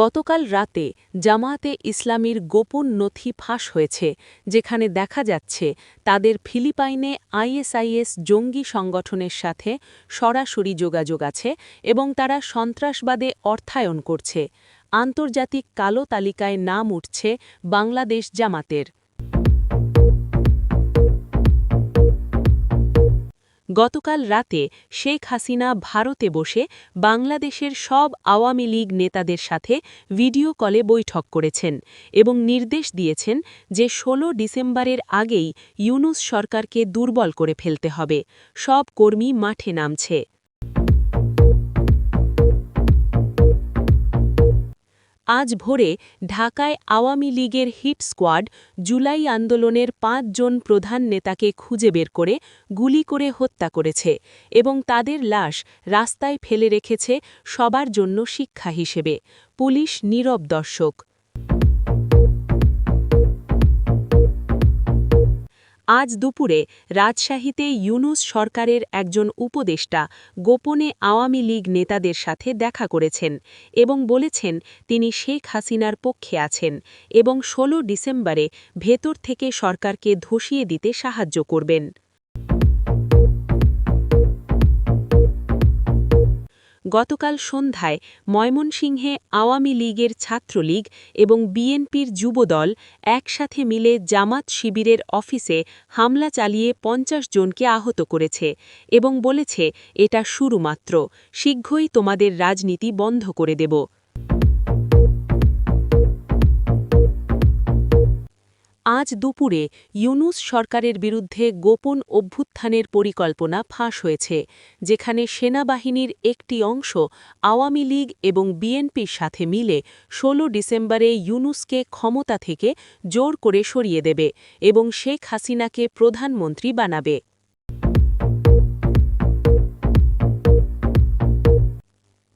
গতকাল রাতে জামাতে ইসলামীর গোপন নথি ফাঁস হয়েছে, যেখানে দেখা যাচ্ছে তাদের ফিলিপাইনে আইএসআইএস জঙ্গি সংগঠনের সাথে সরাসরি যোগাযোগ আছে এবং তারা সন্ত্রাসবাদে অর্থায়ন করছে। আন্তর্জাতিক কালো তালিকায় নাম উঠছে বাংলাদেশ জামাতের। গতকাল রাতে শেখ হাসিনা ভারতে বসে বাংলাদেশের সব আওয়ামী লীগ নেতাদের সাথে ভিডিও কলে বৈঠক করেছেন এবং নির্দেশ দিয়েছেন যে ১৬ ডিসেম্বরের আগেই ইউনুস সরকারকে দুর্বল করে ফেলতে হবে। সব কর্মী মাঠে নামছে। আজ ভোরে ঢাকায় আওয়ামী লীগের হিট স্কোয়াড জুলাই আন্দোলনের পাঁচজন প্রধান নেতাকে খুঁজে বের করে গুলি করে হত্যা করেছে এবং তাদের লাশ রাস্তায় ফেলে রেখেছে সবার জন্য শিক্ষা হিসেবে। পুলিশ নীরব দর্শক। আজ দুপুরে রাজশাহীতে ইউনুস সরকারের একজন উপদেষ্টা গোপনে আওয়ামী লীগ নেতাদের সাথে দেখা করেছেন এবং বলেছেন তিনি শেখ হাসিনার পক্ষে আছেন এবং ১৬ ডিসেম্বরে ভেতর থেকে সরকারকে ধসিয়ে দিতে সাহায্য করবেন। গতকাল সন্ধ্যায় ময়মনসিংহে আওয়ামী লীগের ছাত্রলীগ এবং বিএনপির যুবদল একসাথে মিলে জামাত শিবিরের অফিসে হামলা চালিয়ে পঞ্চাশ জনকে আহত করেছে এবং বলেছে, এটা শুরুমাত্র। শীঘ্রই তোমাদের রাজনীতি বন্ধ করে দেব। আজ দুপুরে ইউনুস সরকারের বিরুদ্ধে গোপন অভ্যুত্থানের পরিকল্পনা ফাঁস হয়েছে, যেখানে সেনাবাহিনীর একটি অংশ আওয়ামী লীগ এবং বিএনপির সাথে মিলে ১৬ ডিসেম্বরে ইউনুসকে ক্ষমতা থেকে জোর করে সরিয়ে দেবে এবং শেখ হাসিনাকে প্রধানমন্ত্রী বানাবে।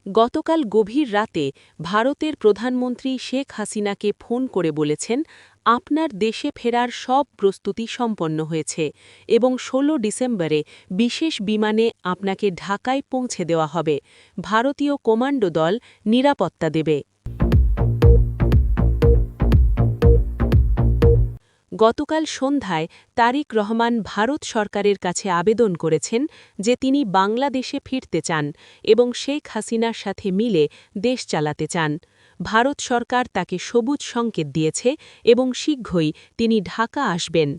গতকাল গভীর রাতে ভারতের প্রধানমন্ত্রী শেখ হাসিনাকে ফোন করে বলেছেন আপনার দেশে ফেরার সব প্রস্তুতি সম্পন্ন হয়েছে এবং ১৬ ডিসেম্বরে বিশেষ বিমানে আপনাকে ঢাকায় পৌঁছে দেওয়া হবে। ভারতীয় কমান্ডো দল নিরাপত্তা দেবে। গতকাল সন্ধ্যায় তারিক রহমান ভারত সরকারের কাছে আবেদন করেছেন যে তিনি বাংলাদেশে ফিরতে চান এবং শেখ হাসিনার সাথে মিলে দেশ চালাতে চান। ভারত সরকার তাকে সবুজ সংকেত দিয়েছে এবং শীঘ্রই তিনি ঢাকা আসবেন।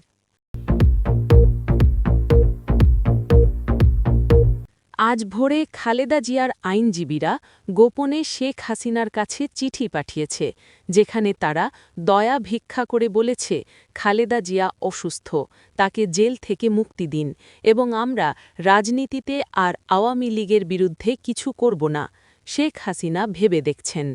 আজ ভোরে খালেদা জিয়ার আইনজীবীরা গোপনে শেখ হাসিনার কাছে চিঠি পাঠিয়েছে, যেখানে তারা দয়া ভিক্ষা করে বলেছে, খালেদা জিয়া অসুস্থ, তাকে জেল থেকে মুক্তি দিন এবং আমরা রাজনীতিতে আর আওয়ামী লীগের বিরুদ্ধে কিছু করব না, শেখ হাসিনা ভেবে দেখছেন।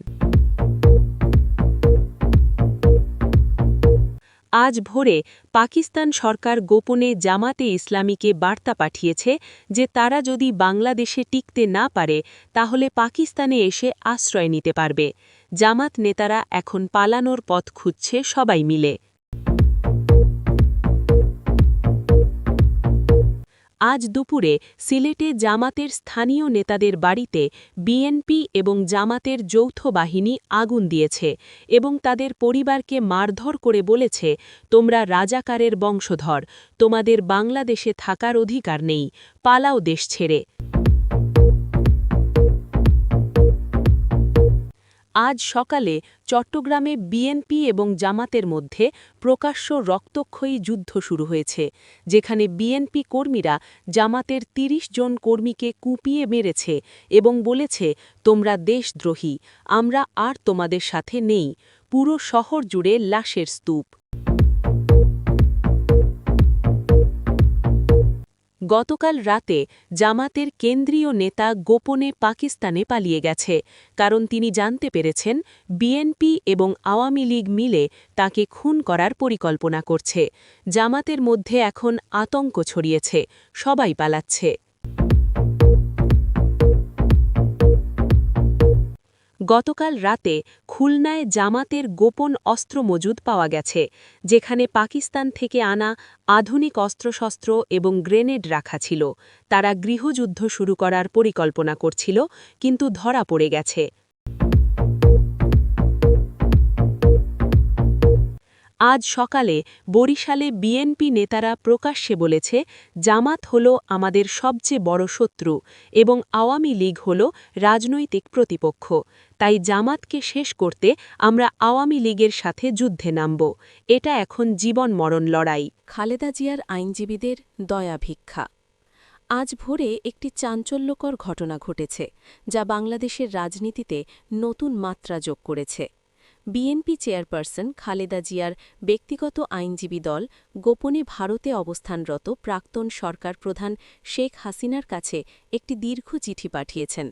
আজ ভোরে পাকিস্তান সরকার গোপনে জামাতে ইসলামীকে বার্তা পাঠিয়েছে যে তারা যদি বাংলাদেশে টিকতে না পারে, তাহলে পাকিস্তানে এসে আশ্রয় নিতে পারবে। জামাত নেতারা এখন পালানোর পথ খুঁজছে সবাই মিলে। আজ দুপুরে সিলেটে জামাতের স্থানীয় নেতাদের বাড়িতে বিএনপি এবং জামাতের যৌথ বাহিনী আগুন দিয়েছে এবং তাদের পরিবারকে মারধর করে বলেছে, তোমরা রাজাকারের বংশধর, তোমাদের বাংলাদেশে থাকার অধিকার নেই, পালাও দেশ ছেড়ে। আজ সকালে চট্টগ্রামে বিএনপি এবং জামাতের মধ্যে প্রকাশ্য রক্তক্ষয়ী যুদ্ধ শুরু হয়েছে, যেখানে বিএনপি কর্মীরা জামাতের ৩০ জন কর্মীকে কুপিয়ে মেরেছে এবং বলেছে, তোমরা দেশদ্রোহী, আমরা আর তোমাদের সাথে নেই, পুরো শহর জুড়ে লাশের স্তূপ। গতকাল রাতে জামাতের কেন্দ্রীয় নেতা গোপনে পাকিস্তানে পালিয়ে গেছে, কারণ তিনি জানতে পেরেছেন বিএনপি এবং আওয়ামী লীগ মিলে তাকে খুন করার পরিকল্পনা করছে। জামাতের মধ্যে এখন আতঙ্ক ছড়িয়েছে, সবাই পালাচ্ছে। গতকাল রাতে খুলনায় জামাতের গোপন অস্ত্র মজুদ পাওয়া গেছে, যেখানে পাকিস্তান থেকে আনা আধুনিক অস্ত্রশস্ত্র এবং গ্রেনেড রাখা ছিল। তারা গৃহযুদ্ধ শুরু করার পরিকল্পনা করছিল, কিন্তু ধরা পড়ে গেছে। আজ সকালে বরিশালে বিএনপি নেতারা প্রকাশ্যে বলেছে, জামাত হল আমাদের সবচেয়ে বড় শত্রু এবং আওয়ামী লীগ হল রাজনৈতিক প্রতিপক্ষ। তাই জামাতকে শেষ করতে আমরা আওয়ামী লীগের সাথে যুদ্ধে নামব। এটা এখন জীবন মরণ লড়াই। খালেদা জিয়ার আইনজীবীদের দয়া ভিক্ষা। আজ ভোরে একটি চাঞ্চল্যকর ঘটনা ঘটেছে, যা বাংলাদেশের রাজনীতিতে নতুন মাত্রা যোগ করেছে। বিএনপি চেয়ারপারসন খালেদা জিয়ার ব্যক্তিগত আইনজীবী দল গোপনে ভারতে অবস্থানরত প্রাক্তন সরকার প্রধান শেখ হাসিনার কাছে একটি দীর্ঘ চিঠি পাঠিয়েছেন।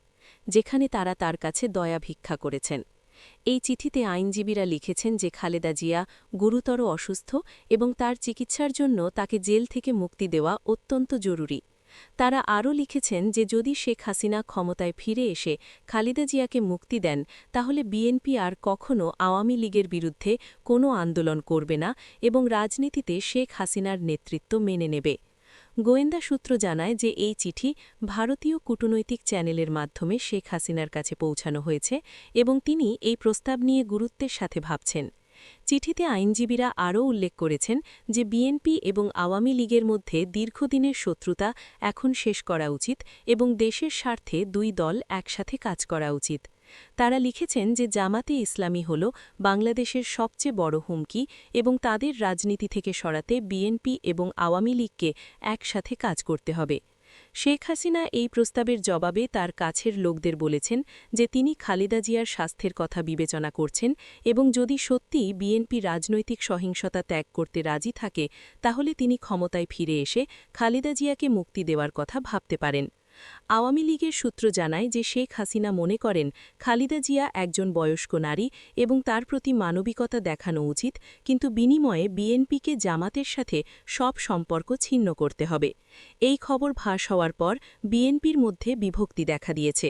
যেখানে তারা তার কাছে দয়া ভিক্ষা করেছেন। এই চিঠিতে আইনজীবীরা লিখেছেন যে খালেদা জিয়া গুরুতর অসুস্থ এবং তার চিকিৎসার জন্য তাকে জেল থেকে মুক্তি দেওয়া অত্যন্ত জরুরি। তারা আরও লিখেছেন যে যদি শেখ হাসিনা ক্ষমতায় ফিরে এসে খালেদা জিয়াকে মুক্তি দেন, তাহলে বিএনপি আর কখনও আওয়ামী লীগের বিরুদ্ধে কোনো আন্দোলন করবে না এবং রাজনীতিতে শেখ হাসিনার নেতৃত্ব মেনে নেবে। গোয়েন্দা সূত্র জানায় যে এই চিঠি ভারতীয় কূটনৈতিক চ্যানেলের মাধ্যমে শেখ হাসিনার কাছে পৌঁছানো হয়েছে এবং তিনি এই প্রস্তাব নিয়ে গুরুত্বের সাথে ভাবছেন। চিঠিতে আইনজীবীরা আরও উল্লেখ করেছেন যে বিএনপি এবং আওয়ামী লীগের মধ্যে দীর্ঘদিনের শত্রুতা এখন শেষ করা উচিত এবং দেশের স্বার্থে দুই দল একসাথে কাজ করা উচিত। তারা লিখেছেন যে জামাতে ইসলামী হল বাংলাদেশের সবচেয়ে বড় হুমকি এবং তাদের রাজনীতি থেকে সরাতে বিএনপি এবং আওয়ামী লীগকে একসাথে কাজ করতে হবে। শেখ হাসিনা এই প্রস্তাবের জবাবে তার কাছের লোকদের বলেছেন যে তিনি খালেদা জিয়ার স্বাস্থ্যের কথা বিবেচনা করছেন এবং যদি সত্যিই বিএনপি রাজনৈতিক সহিংসতা ত্যাগ করতে রাজি থাকে, তাহলে তিনি ক্ষমতায় ফিরে এসে খালেদা জিয়াকে মুক্তি দেওয়ার কথা ভাবতে পারেন। আওয়ামী লীগের সূত্র জানায় যে শেখ হাসিনা মনে করেন খালিদা জিয়া একজন বয়স্ক নারী এবং তার প্রতি মানবিকতা দেখানো উচিত, কিন্তু বিনিময়ে বিএনপিকে জামাতের সাথে সব সম্পর্ক ছিন্ন করতে হবে। এই খবর ভাস হওয়ার পর বিএনপির মধ্যে বিভক্তি দেখা দিয়েছে।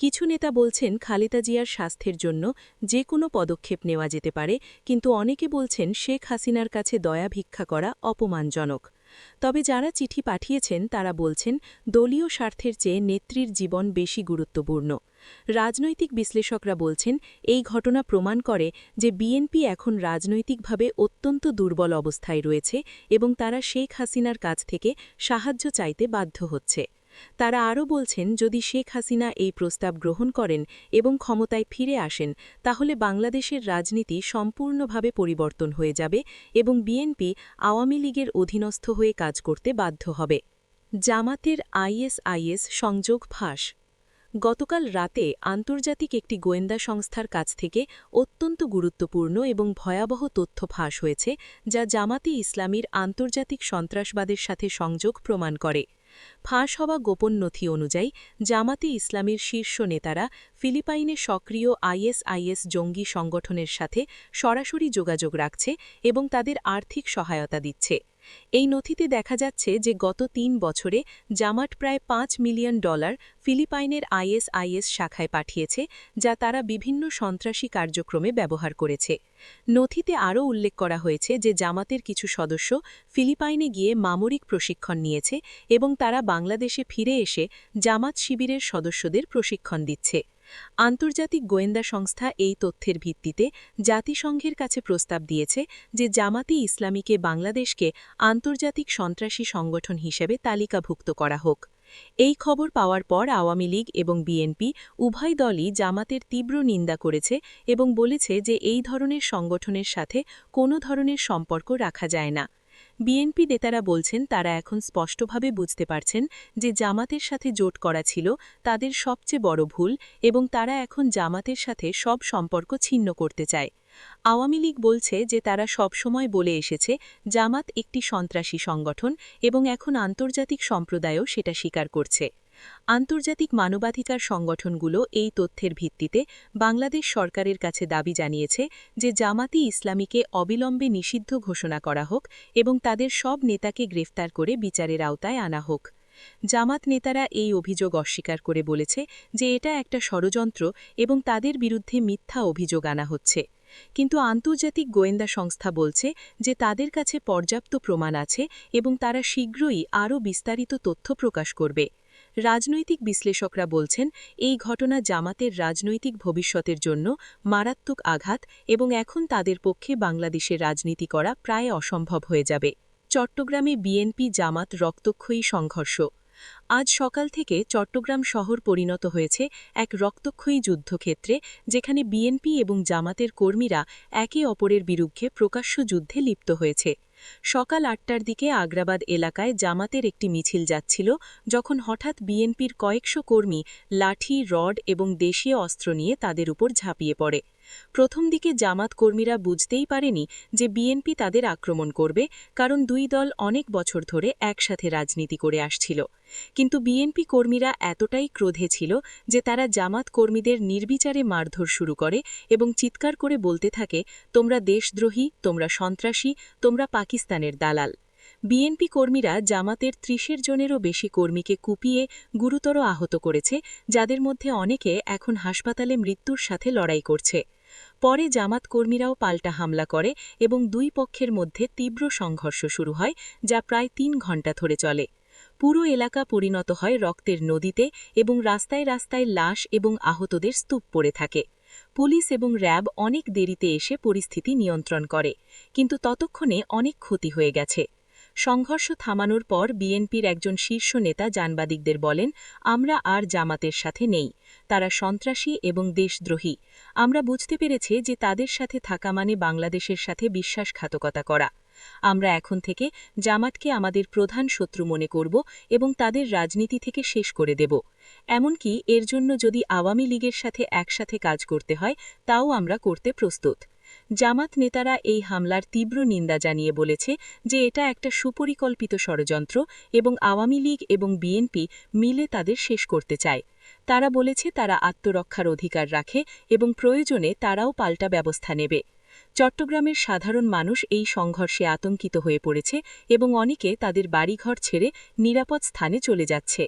কিছু নেতা বলছেন খালেদা জিয়ার স্বাস্থ্যের জন্য যে কোনো পদক্ষেপ নেওয়া যেতে পারে, কিন্তু অনেকে বলছেন শেখ হাসিনার কাছে দয়া ভিক্ষা করা অপমানজনক। তবে যারা চিঠি পাঠিয়েছেন, তারা বলছেন, দলীয় স্বার্থের চেয়ে নেত্রীর জীবন বেশি গুরুত্বপূর্ণ। রাজনৈতিক বিশ্লেষকরা বলছেন, এই ঘটনা প্রমাণ করে যে বিএনপি এখন রাজনৈতিকভাবে অত্যন্ত দুর্বল অবস্থায় রয়েছে এবং তারা শেখ হাসিনার কাছ থেকে সাহায্য চাইতে বাধ্য হচ্ছে। তারা আরও বলছেন, যদি শেখ হাসিনা এই প্রস্তাব গ্রহণ করেন এবং ক্ষমতায় ফিরে আসেন, তাহলে বাংলাদেশের রাজনীতি সম্পূর্ণভাবে পরিবর্তন হয়ে যাবে এবং বিএনপি আওয়ামী লীগের অধীনস্থ হয়ে কাজ করতে বাধ্য হবে। জামাতের আইএসআইএস সংযোগ ফাঁস। গতকাল রাতে আন্তর্জাতিক একটি গোয়েন্দা সংস্থার কাছ থেকে অত্যন্ত গুরুত্বপূর্ণ এবং ভয়াবহ তথ্য ফাঁস হয়েছে, যা জামাতে ইসলামীর আন্তর্জাতিক সন্ত্রাসবাদের সাথে সংযোগ প্রমাণ করে। ফাঁস হওয়া গোপন নথি অনুযায়ী জামাতে ইসলামের শীর্ষ নেতারা ফিলিপাইনে সক্রিয় আইএসআইএস জঙ্গি সংগঠনের সাথে সরাসরি যোগাযোগ রাখছে এবং তাদের আর্থিক সহায়তা দিচ্ছে। এই নথিতে দেখা যাচ্ছে যে গত তিন বছরে জামাট প্রায় পাঁচ মিলিয়ন ডলার ফিলিপাইনের আইএসআইএস শাখায় পাঠিয়েছে, যা তারা বিভিন্ন সন্ত্রাসী কার্যক্রমে ব্যবহার করেছে। নথিতে আরও উল্লেখ করা হয়েছে যে জামাতের কিছু সদস্য ফিলিপাইনে গিয়ে মামরিক প্রশিক্ষণ নিয়েছে এবং তারা বাংলাদেশে ফিরে এসে জামাত শিবিরের সদস্যদের প্রশিক্ষণ দিচ্ছে। আন্তর্জাতিক গোয়েন্দা সংস্থা এই তথ্যের ভিত্তিতে জাতিসংঘের কাছে প্রস্তাব দিয়েছে যে জামাতি ইসলামীকে বাংলাদেশকে আন্তর্জাতিক সন্ত্রাসী সংগঠন হিসেবে তালিকাভুক্ত করা হোক। এই খবর পাওয়ার পর আওয়ামী লীগ এবং বিএনপি উভয় দলই জামাতের তীব্র নিন্দা করেছে এবং বলেছে যে এই ধরনের সংগঠনের সাথে কোনো ধরনের সম্পর্ক রাখা যায় না। বিএনপি নেতারা বলছেন, তারা এখন স্পষ্টভাবে বুঝতে পারছেন যে জামাতের সাথে জোট করা ছিল তাদের সবচেয়ে বড় ভুল এবং তারা এখন জামাতের সাথে সব সম্পর্ক ছিন্ন করতে চায়। আওয়ামী লীগ বলছে যে তারা সবসময় বলে এসেছে, জামাত একটি সন্ত্রাসী সংগঠন এবং এখন আন্তর্জাতিক সম্প্রদায়ও সেটা স্বীকার করছে। আন্তর্জাতিক মানবাধিকার সংগঠনগুলো এই তথ্যের ভিত্তিতে বাংলাদেশ সরকারের কাছে দাবি জানিয়েছে যে জামাতি ইসলামীকে অবিলম্বে নিষিদ্ধ ঘোষণা করা হোক এবং তাদের সব নেতাকে গ্রেফতার করে বিচারের আওতায় আনা হোক। জামাত নেতারা এই অভিযোগ অস্বীকার করে বলেছে যে এটা একটা ষড়যন্ত্র এবং তাদের বিরুদ্ধে মিথ্যা অভিযোগ আনা হচ্ছে। কিন্তু আন্তর্জাতিক গোয়েন্দা সংস্থা বলছে যে তাদের কাছে পর্যাপ্ত প্রমাণ আছে এবং তারা শীঘ্রই আরও বিস্তারিত তথ্য প্রকাশ করবে। রাজনৈতিক বিশ্লেষকরা বলছেন, এই ঘটনা জামাতের রাজনৈতিক ভবিষ্যতের জন্য মারাত্মক আঘাত এবং এখন তাদের পক্ষে বাংলাদেশে রাজনীতি করা প্রায় অসম্ভব হয়ে যাবে। চট্টগ্রামে বিএনপি জামাত রক্তক্ষয়ী সংঘর্ষ। আজ সকাল থেকে চট্টগ্রাম শহর পরিণত হয়েছে এক রক্তক্ষয়ী যুদ্ধক্ষেত্রে, যেখানে বিএনপি এবং জামাতের কর্মীরা একে অপরের বিরুদ্ধে প্রকাশ্য যুদ্ধে লিপ্ত হয়েছে। সকাল আটটার দিকে আগ্রাবাদ এলাকায় জামাতের একটি মিছিল যাচ্ছিল, যখন হঠাৎ বিএনপির কয়েকশো কর্মী লাঠি, রড এবং দেশীয় অস্ত্র নিয়ে তাদের উপর ঝাঁপিয়ে পড়ে। প্রথম দিকে জামাত কর্মীরা বুঝতেই পারেনি যে বিএনপি তাদের আক্রমণ করবে, কারণ দুই দল অনেক বছর ধরে একসাথে রাজনীতি করে আসছিল। কিন্তু বিএনপি কর্মীরা এতটাই ক্রোধে ছিল যে তারা জামাত কর্মীদের নির্বিচারে মারধর শুরু করে এবং চিৎকার করে বলতে থাকে, তোমরা দেশদ্রোহী, তোমরা সন্ত্রাসী, তোমরা পাকিস্তানের দালাল। বিএনপি কর্মীরা জামাতের ত্রিশের জনেরও বেশি কর্মীকে কুপিয়ে গুরুতর আহত করেছে, যাদের মধ্যে অনেকে এখন হাসপাতালে মৃত্যুর সাথে লড়াই করছে। পরে জামাত কর্মীরাও পাল্টা হামলা করে এবং দুই পক্ষের মধ্যে তীব্র সংঘর্ষ শুরু হয়, যা প্রায় তিন ঘণ্টা ধরে চলে। পুরো এলাকা পরিণত হয় রক্তের নদীতে এবং রাস্তায় রাস্তায় লাশ এবং আহতদের স্তূপ পড়ে থাকে। পুলিশ এবং র্যাব অনেক দেরিতে এসে পরিস্থিতি নিয়ন্ত্রণ করে, কিন্তু ততক্ষণে অনেক ক্ষতি হয়ে গেছে। সংঘর্ষ থামানোর পর বিএনপির একজন শীর্ষ নেতা জানবাদিকদের বলেন, আমরা আর জামাতের সাথে নেই। তারা সন্ত্রাসী এবং দেশদ্রোহী। আমরা বুঝতে পেরেছি যে তাদের সাথে থাকা মানে বাংলাদেশের সাথে বিশ্বাসঘাতকতা করা। আমরা এখন থেকে জামাতকে আমাদের প্রধান শত্রু মনে করব এবং তাদের রাজনীতি থেকে শেষ করে দেব। এমনকি এর জন্য যদি আওয়ামী লীগের সাথে একসাথে কাজ করতে হয়, তাও আমরা করতে প্রস্তুত। জামাত নেতারা এই হামলার তীব্র নিন্দা জানিয়ে বলেছে যে এটা একটা সুপরিকল্পিত ষড়যন্ত্র এবং আওয়ামী লীগ এবং বিএনপি মিলে তাদের শেষ করতে চায়। তারা বলেছে তারা আত্মরক্ষার অধিকার রাখে এবং প্রয়োজনে তারাও পাল্টা ব্যবস্থা নেবে। চট্টগ্রামের সাধারণ মানুষ এই সংঘর্ষে আতঙ্কিত হয়ে পড়েছে এবং অনেকে তাদের বাড়িঘর ছেড়ে নিরাপদ স্থানে চলে যাচ্ছে।